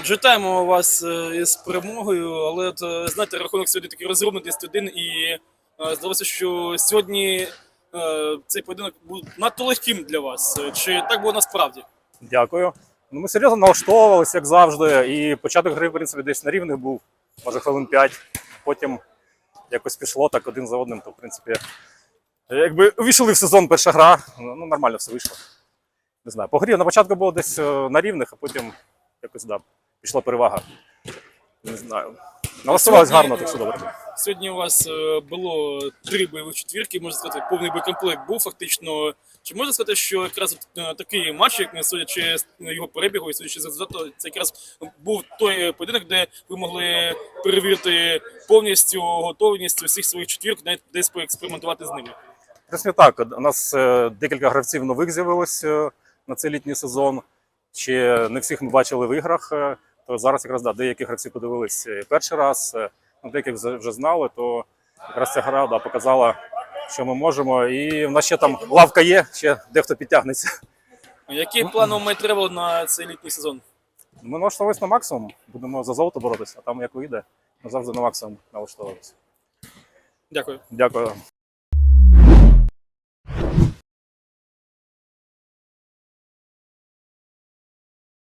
Вітаємо вас е, із перемогою, але е, знаєте, рахунок сьогодні такий розгромний 10-1, і е, здалося, що сьогодні цей поєдинок був надто легким для вас. Чи так було насправді? Дякую. Ну, ми серйозно налаштовувалися, як завжди. І початок гри, в принципі, десь на рівних був, може, хвилин 5. Потім якось пішло так один за одним, то, в принципі, якби увійшли в сезон перша гра, ну нормально все вийшло. Не знаю. По грі на початку було десь на рівних, а потім якось да, пішла перевага. Не знаю. Налаштувалися гарно, так все добре. Сьогодні у вас е, було три бойових четвірки, можна сказати, повний боєкомплект був фактично. Чи можна сказати, що якраз от, е, такий матч, як не судячи його перебігу і судячи з результату, це якраз був той поєдинок, де ви могли перевірити повністю готовність усіх своїх четвірок, навіть десь поекспериментувати з ними. Принципі, так. У нас е, декілька гравців нових з'явилось на цей літній сезон. Ще не всіх ми бачили в іграх. То зараз якраз да, деякі гравці подивились е, перший раз, е, ну, деяких вже знали, то якраз ця гра да, показала, що ми можемо. І в нас ще там лавка є, ще дехто підтягнеться. Які плани у Майтревел на цей літній сезон? Ми налаштовувалися на максимум, будемо за золото боротися, а там як вийде, ми завжди на максимум налаштовувалися. Дякую. Дякую.